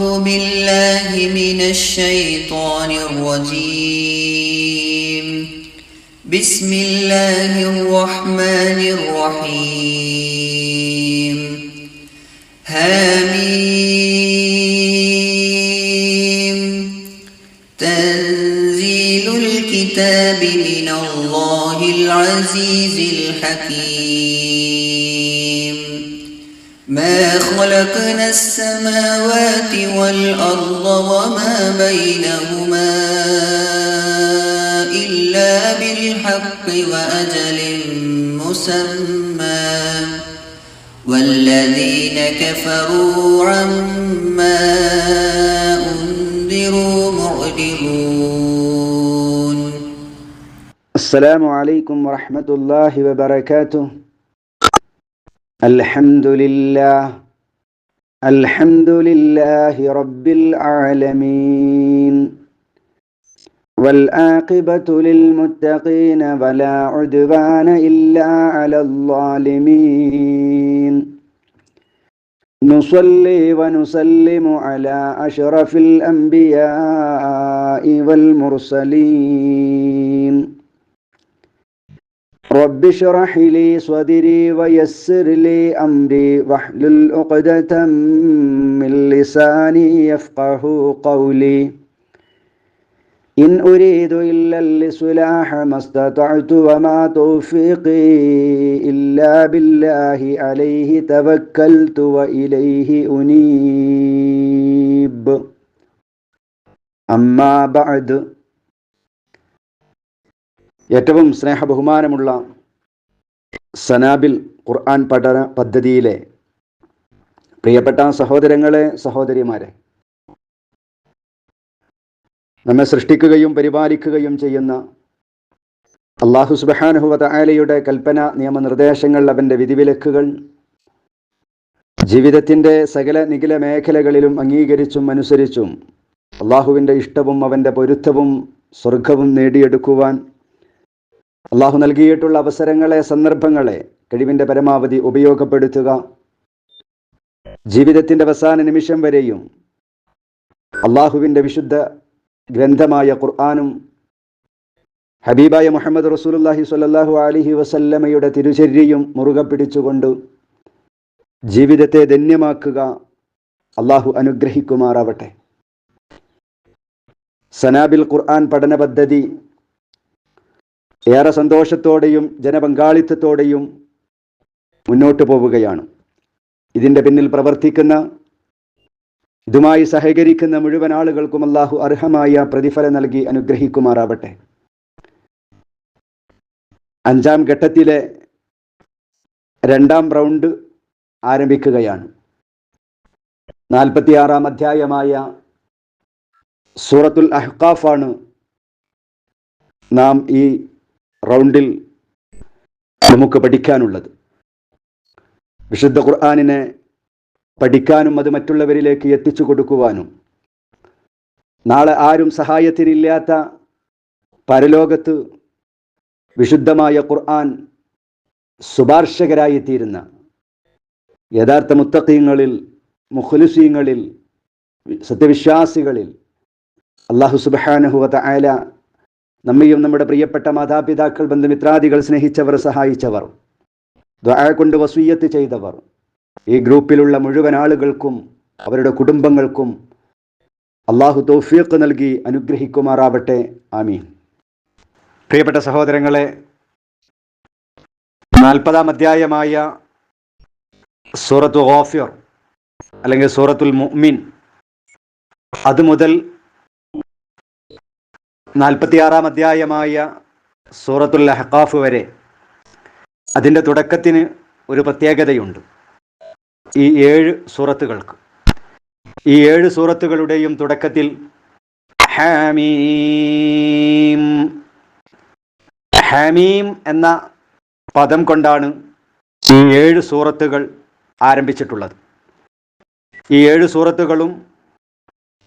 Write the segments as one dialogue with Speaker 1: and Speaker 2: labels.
Speaker 1: أعوذ بالله من الشيطان الرجيم. بسم الله الرحمن الرحيم. حميم. تنزيل الكتاب من الله العزيز الحكيم. خلقنا السماوات والأرض وما بينهما إلا بالحق وأجل مسمى. والذين كفروا عما أنذروا معرضون.
Speaker 2: السلام عليكم ورحمة الله وبركاته. الحمد لله الحمد لله رب العالمين والعاقبة للمتقين ولا عدوان إلا على الظالمين نصلي ونسلم على أشرف الأنبياء والمرسلين رب اشرح لي صدري ويسر لي أمري واحلل عقدة من لساني يفقه قولي. إن أريد إلا الإصلاح ما استطعت وما توفيقي إلا بالله عليه توكلت وإليه أنيب. أما بعد ഏറ്റവും സ്നേഹബഹുമാനമുള്ള സനാബിൽ ഖുർആൻ പഠന പദ്ധതിയിലെ പ്രിയപ്പെട്ട സഹോദരങ്ങളെ സഹോദരിമാരെ നമ്മെ സൃഷ്ടിക്കുകയും പരിപാലിക്കുകയും ചെയ്യുന്ന അള്ളാഹു സുബാനുഹുവത ആലയുടെ കൽപ്പന നിയമനിർദ്ദേശങ്ങൾ അവന്റെ വിധിവിലക്കുകൾ ജീവിതത്തിന്റെ സകല നികില മേഖലകളിലും അംഗീകരിച്ചും അനുസരിച്ചും അള്ളാഹുവിന്റെ ഇഷ്ടവും അവന്റെ പൊരുത്തവും സ്വർഗവും നേടിയെടുക്കുവാൻ അള്ളാഹു നൽകിയിട്ടുള്ള അവസരങ്ങളെ സന്ദർഭങ്ങളെ കഴിവിന്റെ പരമാവധി ഉപയോഗപ്പെടുത്തുക. ജീവിതത്തിന്റെ അവസാന നിമിഷം വരെയും അള്ളാഹുവിന്റെ വിശുദ്ധ ഗ്രന്ഥമായ ഖുർആാനും ഹബീബായ മുഹമ്മദ് റസൂലുല്ലാഹി സ്വല്ലല്ലാഹു അലിഹി വസല്ലമയുടെ തിരുചര്യയും മുറുകെ പിടിച്ചുകൊണ്ട് ജീവിതത്തെ ധന്യമാക്കുക അള്ളാഹു അനുഗ്രഹിക്കുമാറാവട്ടെ. സനാബിൽ ഖുർആൻ പഠന പദ്ധതി ഏറെ സന്തോഷത്തോടെയും ജനപങ്കാളിത്തത്തോടെയും മുന്നോട്ട് പോവുകയാണ്. ഇതിന്റെ പിന്നിൽ പ്രവർത്തിക്കുന്ന ഇതുമായി സഹകരിക്കുന്ന മുഴുവൻ ആളുകൾക്കും അള്ളാഹു അർഹമായ പ്രതിഫലം നൽകി അനുഗ്രഹിക്കുമാറാവട്ടെ. അഞ്ചാം ഘട്ടത്തിലെ രണ്ടാം റൗണ്ട് ആരംഭിക്കുകയാണ്. നാൽപ്പത്തിയാറാം അധ്യായമായ സൂറത്തുൽ അഹ്കാഫാണ് നാം ഈ റൗണ്ടിൽ നമുക്ക് പഠിക്കാനുള്ളത്. വിശുദ്ധ ഖുർആാനിനെ പഠിക്കാനും അത് മറ്റുള്ളവരിലേക്ക് എത്തിച്ചു കൊടുക്കുവാനും നാളെ ആരും സഹായത്തിനില്ലാത്ത പരലോകത്ത് വിശുദ്ധമായ ഖുർആൻ ശുപാർശകരായിത്തീരുന്ന യഥാർത്ഥ മുത്തക്കീങ്ങളിൽ മുഖലുസീങ്ങളിൽ സത്യവിശ്വാസികളിൽ അള്ളാഹു സുബാനഹുവത ആല നമ്മയും നമ്മുടെ പ്രിയപ്പെട്ട മാതാപിതാക്കൾ ബന്ധുമിത്രാദികൾ സ്നേഹിച്ചവർ സഹായിച്ചവർ. ദ്വായ കൊണ്ട് വസൂയത്ത് ചെയ്തവർ. ഈ ഗ്രൂപ്പിലുള്ള മുഴുവൻ ആളുകൾക്കും അവരുടെ കുടുംബങ്ങൾക്കും അള്ളാഹു തൗഫീഖ് നൽകി അനുഗ്രഹിക്കുമാറാവട്ടെ. ആമീൻ. പ്രിയപ്പെട്ട സഹോദരങ്ങളെ നാൽപ്പതാം അധ്യായമായ സൂറത്തു ഗോഫിർ അല്ലെങ്കിൽ സൂറത്തുൽ മുഅ്മിൻ അതുമുതൽ നാൽപ്പത്തിയാറാം അധ്യായമായ സൂറത്തുൽ അഹ്കാഫ് വരെ അതിന്റെ തുടക്കത്തിന് ഒരു പ്രത്യേകതയുണ്ട്. ഈ ഏഴ് സൂറത്തുകൾക്ക്. ഈ ഏഴ് സൂറത്തുകളുടെയും തുടക്കത്തിൽ ഹാമീം. ഹാമീം എന്ന പദം കൊണ്ടാണ് ഈ ഏഴ് സൂറത്തുകൾ ആരംഭിച്ചിട്ടുള്ളത്. ഈ ഏഴ് സൂറത്തുകളും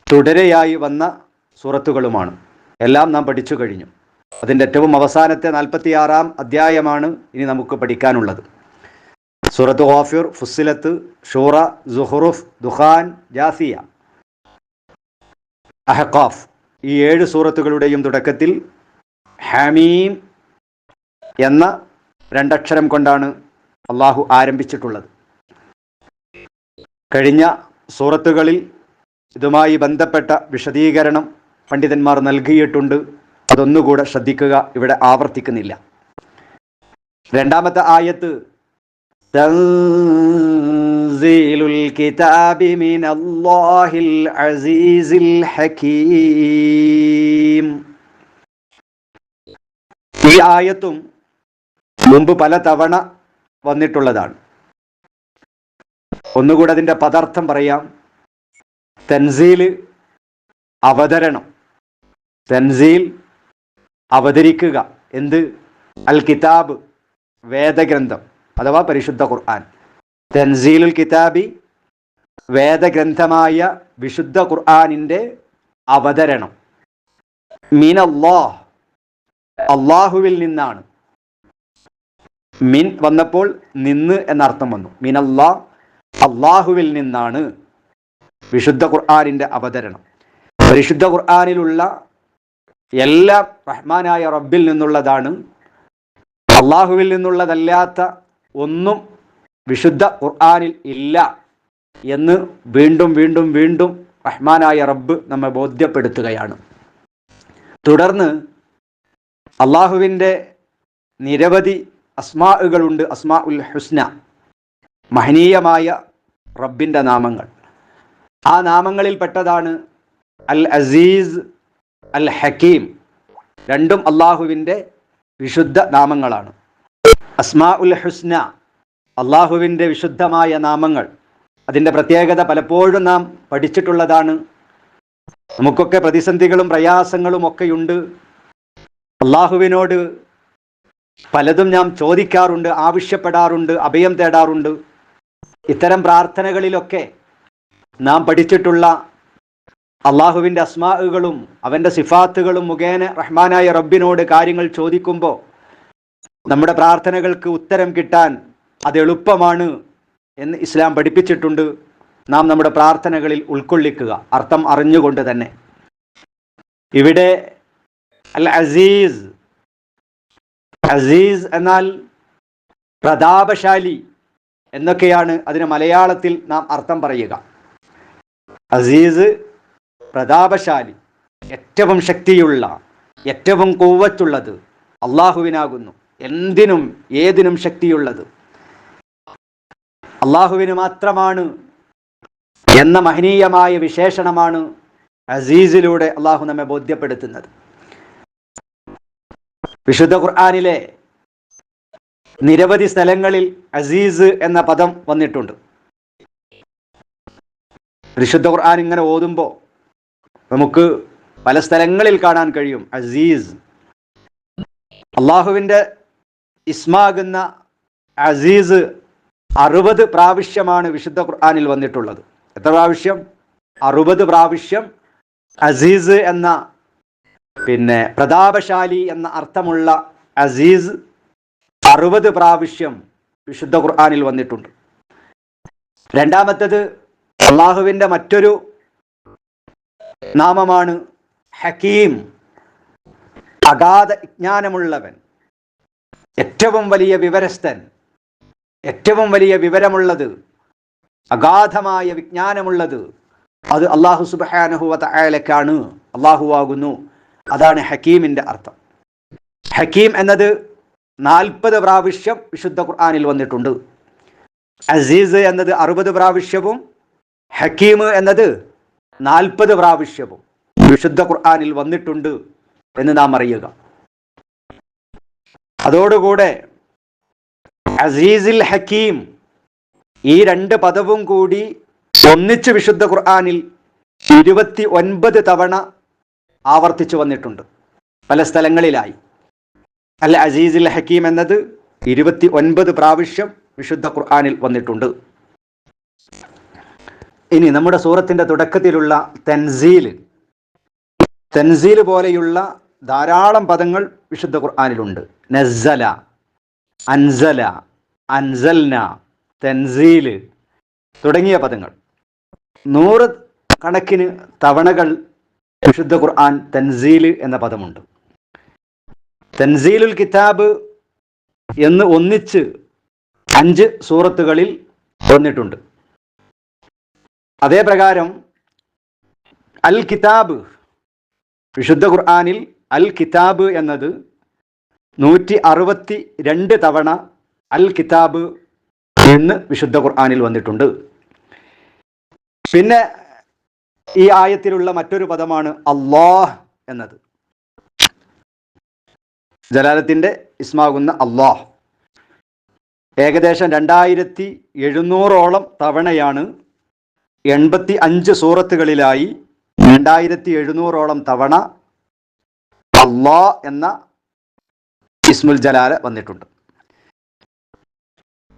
Speaker 2: തുടരെയായി വന്ന സൂറത്തുകളുമാണ്. എല്ലാം നാം പഠിച്ചു കഴിഞ്ഞു. അതിന്റെ ഏറ്റവും അവസാനത്തെ നാൽപ്പത്തിയാറാം അധ്യായമാണ് ഇനി നമുക്ക് പഠിക്കാനുള്ളത്. സൂറത്ത് ഗാഫിർ ഫുസിലത്ത് ഷൂറ സുഹറുഫ് ദുഖാൻ ജാസിയ. അഹഖാഫ് ഈ ഏഴ് സൂറത്തുകളുടെയും തുടക്കത്തിൽ ഹാമീം എന്ന രണ്ടക്ഷരം കൊണ്ടാണ് അള്ളാഹു ആരംഭിച്ചിട്ടുള്ളത്. കഴിഞ്ഞ സൂറത്തുകളിൽ ഇതുമായി ബന്ധപ്പെട്ട വിശദീകരണം പണ്ഡിതന്മാർ നൽകിയിട്ടുണ്ട്. അതൊന്നുകൂടെ ശ്രദ്ധിക്കുക. ഇവിടെ ആവർത്തിക്കുന്നില്ല. രണ്ടാമത്തെ ആയത്ത് തൻസീലുൽ കിതാബി മിനല്ലാഹിൽ ഹകീം. ഈ ആയത്തും മുമ്പ് പല തവണ വന്നിട്ടുള്ളതാണ്. ഒന്നുകൂടെ അതിന്റെ പദാർത്ഥം പറയാം. തൻസീൽ അവതരണം. തൻസീൽ അവതരിക്കുക. എന്ത്? അൽ കിതാബ് വേദഗ്രന്ഥം അഥവാ പരിശുദ്ധ ഖുർആൻ. തൻസീലുൽ കിതാബി വേദഗ്രന്ഥമായ വിശുദ്ധ ഖുർആാനിന്റെ അവതരണം. മീൻ അള്ളാഹ് അള്ളാഹുവിൽ നിന്നാണ്. മിൻ വന്നപ്പോൾ നിന്ന് എന്നർത്ഥം വന്നു. മിൻ അള്ളാഹ് അള്ളാഹുവിൽ നിന്നാണ് വിശുദ്ധ ഖുർആാനിന്റെ അവതരണം. പരിശുദ്ധ ഖുർആാനിലുള്ള എല്ലാം റഹ്മാനായ റബ്ബിൽ നിന്നുള്ളതാണ്. അള്ളാഹുവിൽ നിന്നുള്ളതല്ലാത്ത ഒന്നും വിശുദ്ധ ഖുർആാനിൽ ഇല്ല എന്ന് വീണ്ടും വീണ്ടും വീണ്ടും റഹ്മാനായ റബ്ബ് നമ്മെ ബോധ്യപ്പെടുത്തുകയാണ്. തുടർന്ന് അള്ളാഹുവിന്റെ നിരവധി അസ്മാകളുണ്ട് അസ്മാ ഉൽ ഹുസ്ന മഹനീയമായ റബ്ബിന്റെ നാമങ്ങൾ. ആ നാമങ്ങളിൽ പെട്ടതാണ് അൽ അസീസ് അൽ ഹക്കീം. രണ്ടും അള്ളാഹുവിന്റെ വിശുദ്ധ നാമങ്ങളാണ്. അസ്മാ ഉൽ ഹുസ്ന അള്ളാഹുവിന്റെ വിശുദ്ധമായ നാമങ്ങൾ. അതിന്റെ പ്രത്യേകത പലപ്പോഴും നാം പഠിച്ചിട്ടുള്ളതാണ്. നമുക്കൊക്കെ പ്രതിസന്ധികളും പ്രയാസങ്ങളും ഒക്കെയുണ്ട്. അള്ളാഹുവിനോട് പലതും നാം ചോദിക്കാറുണ്ട് ആവശ്യപ്പെടാറുണ്ട് അഭയം തേടാറുണ്ട്. ഇത്തരം പ്രാർത്ഥനകളിലൊക്കെ നാം പഠിച്ചിട്ടുള്ള അള്ളാഹുവിന്റെ അസ്മാഉകളും അവന്റെ സിഫാത്തുകളും മുഖേന റഹ്മാനായ റബ്ബിനോട് കാര്യങ്ങൾ ചോദിക്കുമ്പോൾ നമ്മുടെ പ്രാർത്ഥനകൾക്ക് ഉത്തരം കിട്ടാൻ അത് എളുപ്പമാണ് എന്ന് ഇസ്ലാം പഠിപ്പിച്ചിട്ടുണ്ട്. നാം നമ്മുടെ പ്രാർത്ഥനകളിൽ ഉൾക്കൊള്ളിക്കുക. അർത്ഥം അറിഞ്ഞുകൊണ്ട് തന്നെ. ഇവിടെ അൽ അസീസ് അസീസ് എന്നാൽ പ്രതാപശാലി എന്നൊക്കെയാണ് അതിന് മലയാളത്തിൽ നാം അർത്ഥം പറയുക. അസീസ് പ്രതാപശാലി ഏറ്റവും ശക്തിയുള്ള ഏറ്റവും കൂവത്തുള്ളത് അള്ളാഹുവിനാകുന്നു. എന്തിനും ഏതിനും ശക്തിയുള്ളത്. അള്ളാഹുവിന് മാത്രമാണ് എന്ന മഹനീയമായ വിശേഷണമാണ് അസീസിലൂടെ അള്ളാഹു നമ്മെ ബോധ്യപ്പെടുത്തുന്നത്. വിശുദ്ധ ഖുർആാനിലെ നിരവധി സ്ഥലങ്ങളിൽ അസീസ് എന്ന പദം വന്നിട്ടുണ്ട്. വിശുദ്ധ ഖുർആൻ ഇങ്ങനെ ഓതുമ്പോൾ നമുക്ക് പല സ്ഥലങ്ങളിൽ കാണാൻ കഴിയും. അസീസ്. അള്ളാഹുവിന്റെ ഇസ്മാകുന്ന അസീസ് അറുപത് പ്രാവശ്യമാണ് വിശുദ്ധ ഖുർആാനിൽ വന്നിട്ടുള്ളത്. എത്ര പ്രാവശ്യം? അറുപത് പ്രാവശ്യം അസീസ് എന്ന പിന്നെ പ്രതാപശാലി എന്ന അർത്ഥമുള്ള അസീസ് അറുപത് പ്രാവശ്യം വിശുദ്ധ ഖുർആാനിൽ വന്നിട്ടുണ്ട്. രണ്ടാമത്തത് അള്ളാഹുവിന്റെ മറ്റൊരു നാമമാണ് ഹക്കീം. അഗാധ വിജ്ഞാനമുള്ളവൻ ഏറ്റവും വലിയ വിവരസ്ഥൻ. ഏറ്റവും വലിയ വിവരമുള്ളത് അഗാധമായ വിജ്ഞാനമുള്ളത് അത് അള്ളാഹു അയാലക്കാണ് അള്ളാഹു ആകുന്നു അതാണ് ഹക്കീമിന്റെ അർത്ഥം. ഹക്കീം എന്നത് നാൽപ്പത് പ്രാവശ്യം വിശുദ്ധ ഖുർആാനിൽ വന്നിട്ടുണ്ട്. അസീസ് എന്നത് അറുപത് പ്രാവശ്യവും ഹക്കീം എന്നത് നാൽപ്പത് പ്രാവശ്യവും വിശുദ്ധ ഖുർആാനിൽ വന്നിട്ടുണ്ട് എന്ന് നാം അറിയുക. അതോടുകൂടെ അസീസിൽ ഹക്കീം ഈ രണ്ട് പദവും കൂടി ഒന്നിച്ച് വിശുദ്ധ ഖുർആാനിൽ ഇരുപത്തി ഒൻപത് തവണ ആവർത്തിച്ചു വന്നിട്ടുണ്ട്. പല സ്ഥലങ്ങളിലായി. അൽ അസീസിൽ ഹക്കീം എന്നത് ഇരുപത്തി ഒൻപത് പ്രാവശ്യം വിശുദ്ധ ഖുർആാനിൽ വന്നിട്ടുണ്ട്. ഇനി നമ്മുടെ സൂറത്തിന്റെ തുടക്കത്തിലുള്ള തെൻസീൽ. തെൻസീൽ പോലെയുള്ള ധാരാളം പദങ്ങൾ വിശുദ്ധ ഖുർആാനിലുണ്ട്. നസല അൻസല അൻസൽന തെൻസീൽ തുടങ്ങിയ പദങ്ങൾ. നൂറ് കണക്കിന് തവണകൾ വിശുദ്ധ ഖുർആൻ തൻസീൽ എന്ന പദമുണ്ട്. തൻസീലുൽ കിതാബ് എന്ന് ഒന്നിച്ച് അഞ്ച് സൂറത്തുകളിൽ വന്നിട്ടുണ്ട്. അതേ പ്രകാരം അൽ കിതാബ് വിശുദ്ധ ഖുർആാനിൽ അൽ കിതാബ് എന്നത് നൂറ്റി അറുപത്തി രണ്ട് തവണ അൽ കിതാബ് എന്ന് വിശുദ്ധ ഖുർആാനിൽ വന്നിട്ടുണ്ട്. പിന്നെ ഈ ആയത്തിലുള്ള മറ്റൊരു പദമാണ് അള്ളാഹ് എന്നത്. ജലാലത്തിന്റെ ഇസ്മാകുന്ന അള്ളാഹ് ഏകദേശം രണ്ടായിരത്തി എഴുന്നൂറോളം തവണയാണ് എൺപത്തി അഞ്ച് സൂറത്തുകളിലായി രണ്ടായിരത്തി എഴുന്നൂറോളം തവണ അള്ളാ എന്ന ഇസ്മുൽ ജലാല വന്നിട്ടുണ്ട്.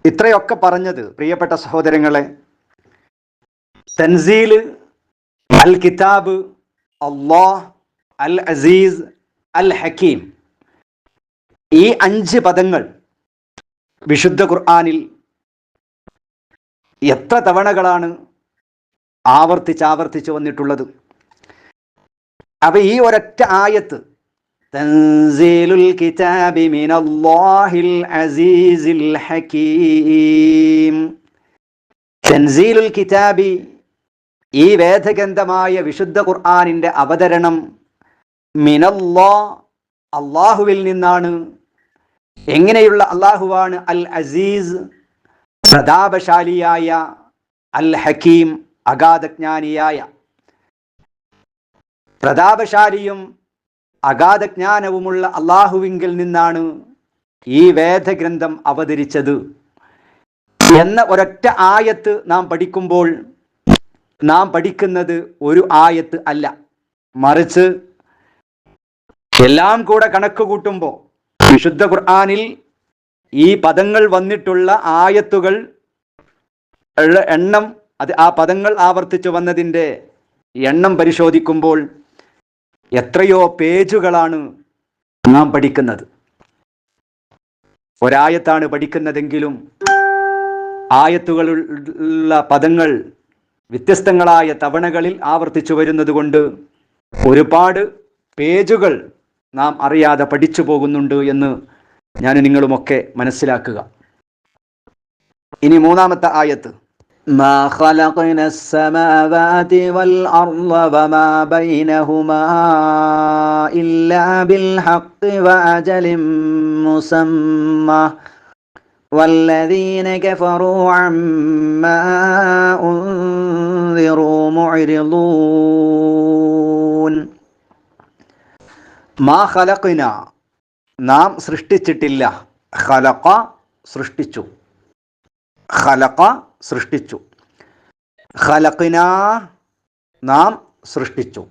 Speaker 2: ഇത്രയൊക്കെ പറഞ്ഞത് പ്രിയപ്പെട്ട സഹോദരങ്ങളെ തൻസീൽ അൽ കിതാബ് അള്ളാ അൽ അസീസ് അൽ ഹക്കീം ഈ അഞ്ച് പദങ്ങൾ വിശുദ്ധ ഖുർആാനിൽ എത്ര തവണകളാണ് ആവർത്തിച്ചാവർത്തിച്ച് വന്നിട്ടുള്ളത്. അപ്പൊ ഈ ഒരൊറ്റ ആയത്ത് തൻസീലുൽ കിതാബി മിനല്ലാഹിൽ അസീസിൽ ഹകീം. തൻസീലുൽ കിതാബി ഈ വേദഗ്രന്ഥമായ വിശുദ്ധ ഖുർആാനിന്റെ അവതരണം മിനല്ലാ അള്ളാഹുവിൽ നിന്നാണ്. എങ്ങനെയുള്ള അള്ളാഹുവാണ് അൽ അസീസ് പ്രതാപശാലിയായ അൽ ഹക്കീം അഗാധജ്ഞാനിയായ. പ്രതാപശാലിയും അഗാധജ്ഞാനവുമുള്ള അള്ളാഹുവിങ്കിൽ നിന്നാണ് ഈ വേദഗ്രന്ഥം അവതരിച്ചത്. എന്ന ഒരൊറ്റ ആയത്ത് നാം പഠിക്കുമ്പോൾ നാം പഠിക്കുന്നത് ഒരു ആയത്ത് അല്ല. മറിച്ച് എല്ലാം കൂടെ കണക്ക് കൂട്ടുമ്പോൾ വിശുദ്ധ ഖുർആാനിൽ ഈ പദങ്ങൾ വന്നിട്ടുള്ള ആയത്തുകൾ എണ്ണം അത് ആ പദങ്ങൾ ആവർത്തിച്ചു വന്നതിന്റെ എണ്ണം പരിശോധിക്കുമ്പോൾ എത്രയോ പേജുകളാണ് നാം പഠിക്കുന്നത്. ഒരായത്താണ് പഠിക്കുന്നതെങ്കിലും ആയത്തുകളുള്ള പദങ്ങൾ വ്യത്യസ്തങ്ങളായ തവണകളിൽ ആവർത്തിച്ചു വരുന്നത് കൊണ്ട് ഒരുപാട് പേജുകൾ നാം അറിയാതെ പഠിച്ചു പോകുന്നുണ്ട് എന്ന് ഞാൻ നിങ്ങളുമൊക്കെ മനസ്സിലാക്കുക. ഇനി മൂന്നാമത്തെ ആയത്ത്.
Speaker 1: ما خلقنا السماوات والأرض وما بينهما إلا بالحق وأجل مسمى والذين كفروا عما أنذروا معرضون
Speaker 2: മാ ഖലഖിന നാം സൃഷ്ടിച്ചിട്ടില്ല ഖലഖ സൃഷ്ടിച്ചു ഖലഖ സൃഷ്ടിച്ചു. ഖലഖിന നാം സൃഷ്ടിച്ചു.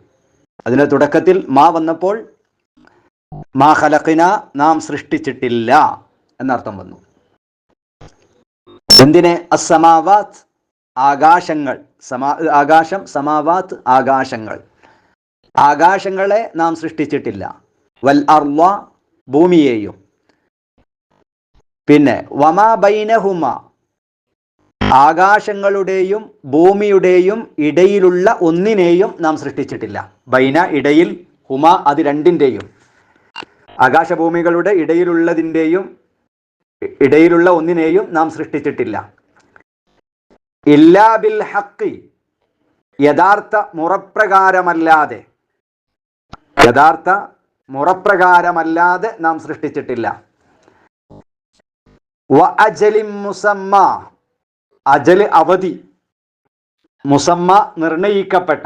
Speaker 2: അതിന് തുടക്കത്തിൽ മാ വന്നപ്പോൾ മാ ഖലഖിന നാം സൃഷ്ടിച്ചിട്ടില്ല എന്നർത്ഥം വന്നു. എന്തിനെ? അസമാവാത്ത് ആകാശങ്ങൾ. സമാ ആകാശം സമാവാത്ത് ആകാശങ്ങൾ. ആകാശങ്ങളെ നാം സൃഷ്ടിച്ചിട്ടില്ല. വൽ അർവ ഭൂമിയെയും. പിന്നെ വമാ ബൈനഹുമ ആകാശങ്ങളുടെയും ഭൂമിയുടെയും ഇടയിലുള്ള ഒന്നിനെയും നാം സൃഷ്ടിച്ചിട്ടില്ല. ബൈന ഇടയിൽ ഹുമ അത് രണ്ടിന്റെയും. ആകാശഭൂമികളുടെ ഇടയിലുള്ളതിന്റെയും ഇടയിലുള്ള ഒന്നിനെയും നാം സൃഷ്ടിച്ചിട്ടില്ല. ഇല്ലാ ബിൽ ഹക്കി യഥാർത്ഥ മുറപ്രകാരമല്ലാതെ. യഥാർത്ഥ മുറപ്രകാരമല്ലാതെ നാം സൃഷ്ടിച്ചിട്ടില്ല. വ അജല് അവധി മുസമ്മ നിർണയിക്കപ്പെട്ട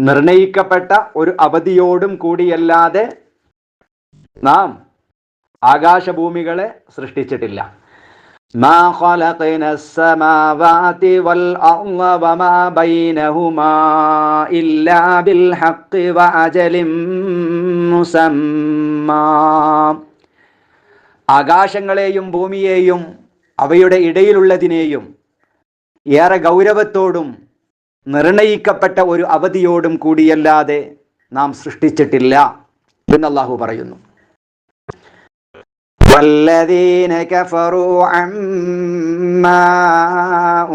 Speaker 2: നിർണയിക്കപ്പെട്ട ഒരു അവധിയോടും കൂടിയല്ലാതെ നാം ആകാശഭൂമികളെ സൃഷ്ടിച്ചിട്ടില്ല ما خلقنا السماوات والأرض وما بينهما إلا بالحق وأجل مسمى ആകാശങ്ങളെയും ഭൂമിയെയും അവയുടെ ഇടയിലുള്ളതിനെയും ഏറെ ഗൗരവത്തോടും നിർണയിക്കപ്പെട്ട ഒരു അവധിയോടും കൂടിയല്ലാതെ നാം സൃഷ്ടിച്ചിട്ടില്ല എന്ന് അള്ളാഹു പറയുന്നു
Speaker 1: والذين كفروا عما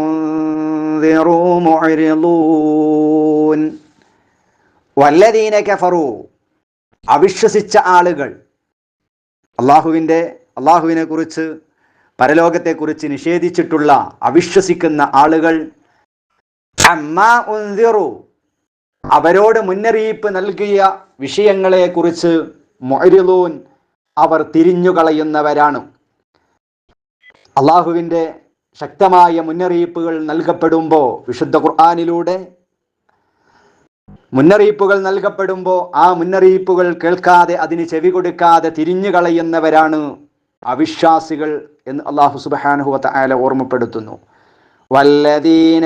Speaker 1: أنذروا معرضون
Speaker 2: വല്ലദീന കഫറു അവിശ്വസിച്ച ആളുകൾ അള്ളാഹുവിൻ്റെ അള്ളാഹുവിനെ കുറിച്ച് പരലോകത്തെക്കുറിച്ച് നിഷേധിച്ചിട്ടുള്ള അവിശ്വസിക്കുന്ന ആളുകൾ. അവരോട് മുന്നറിയിപ്പ് നൽകിയ വിഷയങ്ങളെക്കുറിച്ച് മൊരിലൂൻ അവർ തിരിഞ്ഞുകളയുന്നവരാണ്. അള്ളാഹുവിന്റെ ശക്തമായ മുന്നറിയിപ്പുകൾ നൽകപ്പെടുമ്പോൾ വിശുദ്ധ ഖുർആാനിലൂടെ മുന്നറിയിപ്പുകൾ നൽകപ്പെടുമ്പോൾ ആ മുന്നറിയിപ്പുകൾ കേൾക്കാതെ അതിന് ചെവി കൊടുക്കാതെ തിരിഞ്ഞു കളയുന്നവരാണ് അവിശ്വാസികൾ എന്ന് അള്ളാഹു സുബാനുഹുവത്ത ആല ഓർമ്മപ്പെടുത്തുന്നു. വല്ലദീന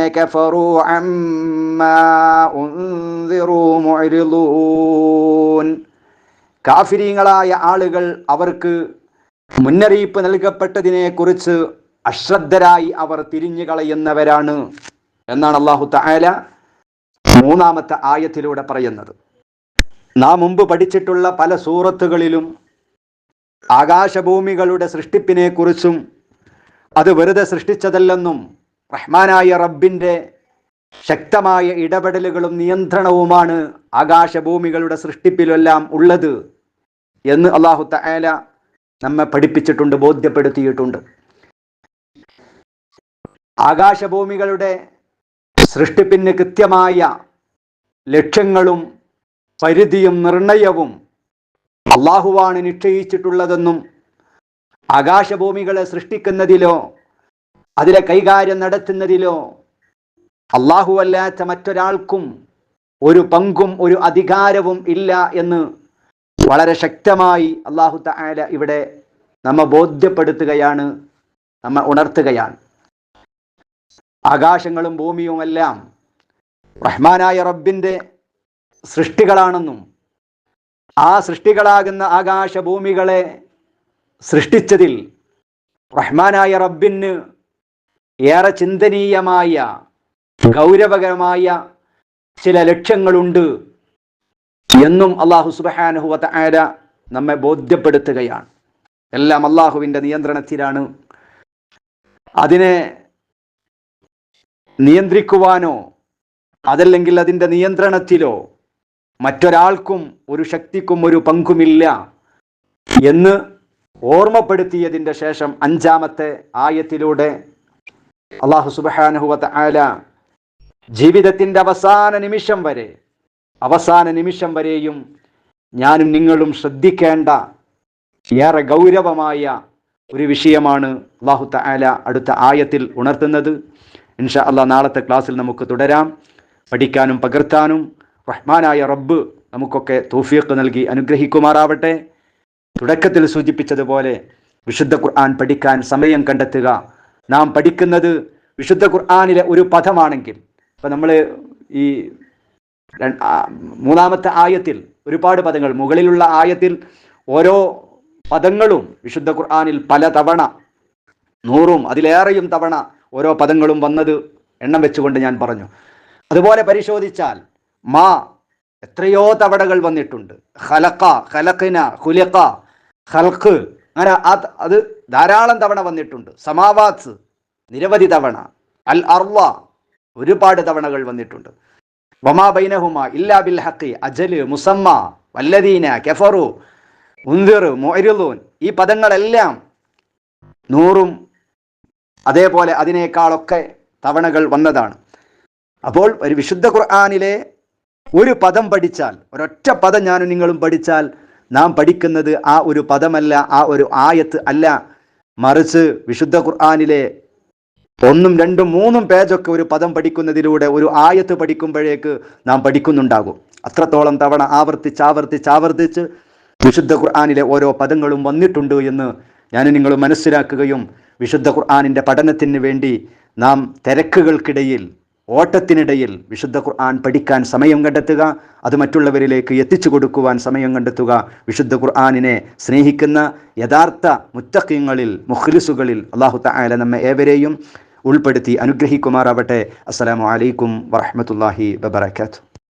Speaker 2: ഉൻദിറു മുഅ്രിളൂൻ കാഫിരീങ്ങളായ ആളുകൾ അവർക്ക് മുന്നറിയിപ്പ് നൽകപ്പെട്ടതിനെ കുറിച്ച് അശ്രദ്ധരായി അവർ തിരിഞ്ഞു കളയുന്നവരാണ് എന്നാണ് അള്ളാഹു തആല മൂന്നാമത്തെ ആയത്തിലൂടെ പറയുന്നത്. നാം മുമ്പ് പഠിച്ചിട്ടുള്ള പല സൂറത്തുകളിലും ആകാശഭൂമികളുടെ സൃഷ്ടിപ്പിനെക്കുറിച്ചും അത് വെറുതെ സൃഷ്ടിച്ചതല്ലെന്നും റഹ്മാനായ റബ്ബിന്റെ ശക്തമായ ഇടപെടലുകളും നിയന്ത്രണവുമാണ് ആകാശഭൂമികളുടെ സൃഷ്ടിപ്പിലെല്ലാം ഉള്ളത് എന്ന് അള്ളാഹു തആല നമ്മെ പഠിപ്പിച്ചിട്ടുണ്ട് ബോധ്യപ്പെടുത്തിയിട്ടുണ്ട്. ആകാശഭൂമികളുടെ സൃഷ്ടിപ്പിന് കൃത്യമായ ലക്ഷ്യങ്ങളും പരിധിയും നിർണയവും അള്ളാഹുവാണ് നിശ്ചയിച്ചിട്ടുള്ളതെന്നും ആകാശഭൂമികളെ സൃഷ്ടിക്കുന്നതിലോ അതിലെ കൈകാര്യം നടത്തുന്നതിലോ അല്ലാത്ത മറ്റൊരാൾക്കും ഒരു പങ്കും ഒരു അധികാരവും ഇല്ല എന്ന് വളരെ ശക്തമായി അള്ളാഹു തആല ഇവിടെ നമ്മെ ബോധ്യപ്പെടുത്തുകയാണ് നമ്മെ ഉണർത്തുകയാണ്. ആകാശങ്ങളും ഭൂമിയുമെല്ലാം റഹ്മാനായ റബ്ബിന്റെ സൃഷ്ടികളാണെന്നും ആ സൃഷ്ടികളാകുന്ന ആകാശഭൂമികളെ സൃഷ്ടിച്ചതിൽ റഹ്മാനായ റബ്ബിന് ഏറെ ചിന്തനീയമായ ഗൗരവകരമായ ചില ലക്ഷ്യങ്ങളുണ്ട് എന്നും അള്ളാഹു സുബഹാനുഹുവ ആര നമ്മെ ബോധ്യപ്പെടുത്തുകയാണ്. എല്ലാം അള്ളാഹുവിന്റെ നിയന്ത്രണത്തിലാണ്. അതിനെ നിയന്ത്രിക്കുവാനോ അതല്ലെങ്കിൽ അതിന്റെ നിയന്ത്രണത്തിലോ മറ്റൊരാൾക്കും ഒരു ശക്തിക്കും ഒരു പങ്കുമില്ല എന്ന് ഓർമ്മപ്പെടുത്തിയതിന്റെ ശേഷം അഞ്ചാമത്തെ ആയത്തിലൂടെ അള്ളാഹു സുബാനുഹുവത്ത് ആല ജീവിതത്തിന്റെ അവസാന നിമിഷം വരെ അവസാന നിമിഷം വരെയും ഞാനും നിങ്ങളും ശ്രദ്ധിക്കേണ്ട ഏറെ ഗൗരവമായ ഒരു വിഷയമാണ് അള്ളാഹു തആല അടുത്ത ആയത്തിൽ ഉണർത്തുന്നത്. ഇൻഷാ അള്ളാഹ് നാളത്തെ ക്ലാസ്സിൽ നമുക്ക് തുടരാം. പഠിക്കാനും പകർത്താനും റഹ്മാനായ റബ്ബ് നമുക്കൊക്കെ തൗഫീഖ് നൽകി അനുഗ്രഹിക്കുമാറാവട്ടെ. തുടക്കത്തിൽ സൂചിപ്പിച്ചതുപോലെ വിശുദ്ധ ഖുർആൻ പഠിക്കാൻ സമയം കണ്ടെത്തുക. നാം പഠിക്കുന്നത് വിശുദ്ധ ഖുർആാനിലെ ഒരു പദമാണെങ്കിൽ ഇപ്പം നമ്മൾ ഈ മൂന്നാമത്തെ ആയത്തിൽ ഒരുപാട് പദങ്ങൾ മുകളിലുള്ള ആയത്തിൽ ഓരോ പദങ്ങളും വിശുദ്ധ ഖുർആാനിൽ പല തവണ നൂറും അതിലേറെയും തവണ ഓരോ പദങ്ങളും വന്നത് എണ്ണം വെച്ചുകൊണ്ട് ഞാൻ പറഞ്ഞു. അതുപോലെ പരിശോധിച്ചാൽ മാ എത്രയോ തവണകൾ വന്നിട്ടുണ്ട്. ഹലക്ക ഹലക്കിന ഹുലക്ക ഹൽക്ക് അങ്ങനെ അത് ധാരാളം തവണ വന്നിട്ടുണ്ട്. സമാവാസ് നിരവധി തവണ. അൽ അർവ ഒരുപാട് തവണകൾ വന്നിട്ടുണ്ട്. വമാ ബൈനഹുമ ഇല്ലാ ബിൽ ഹഖി അജൽ മുസമ്മ വല്ലദീന കെഫറു ഉന്തിർ മൊയരുലൂൻ ഈ പദങ്ങളെല്ലാം നൂറും അതേപോലെ അതിനേക്കാളൊക്കെ തവണകൾ വന്നതാണ്. അപ്പോൾ ഒരു വിശുദ്ധ ഖുർആാനിലെ ഒരു പദം പഠിച്ചാൽ ഒരൊറ്റ പദം ഞാനും നിങ്ങളും പഠിച്ചാൽ നാം പഠിക്കുന്നത് ആ ഒരു പദമല്ല ആ ഒരു ആയത്ത് അല്ല. മറിച്ച് വിശുദ്ധ ഖുർആാനിലെ ഒന്നും രണ്ടും മൂന്നും പേജൊക്കെ ഒരു പദം പഠിക്കുന്നതിലൂടെ ഒരു ആയത്ത് പഠിക്കുമ്പോഴേക്ക് നാം പഠിക്കുന്നുണ്ടാകും. അത്രത്തോളം തവണ ആവർത്തിച്ച് ആവർത്തിച്ച് ആവർത്തിച്ച് വിശുദ്ധ ഖുർആാനിലെ ഓരോ പദങ്ങളും വന്നിട്ടുണ്ട് എന്ന് ഞാൻ നിങ്ങൾ മനസ്സിലാക്കുകയും വിശുദ്ധ ഖുർആാനിന്റെ പഠനത്തിന് വേണ്ടി നാം തിരക്കുകൾക്കിടയിൽ ഓട്ടത്തിനിടയിൽ വിശുദ്ധ ഖുർആൻ പഠിക്കാൻ സമയം കണ്ടെത്തുക അത് മറ്റുള്ളവരിലേക്ക് എത്തിച്ചു കൊടുക്കുവാൻ സമയം കണ്ടെത്തുക. വിശുദ്ധ ഖുർആാനിനെ സ്നേഹിക്കുന്ന യഥാർത്ഥ മുത്തഖ്യങ്ങളിൽ മുഖ്ലിസുകളിൽ അള്ളാഹു തആല നമ്മെ ഏവരെയും ഉൾപ്പെടുത്തി അനുഗ്രഹിക്കുമാറാവട്ടെ. അസ്സലാമു അലൈക്കും വറഹ്മത്തുള്ളാഹി വബറകാതുഹു.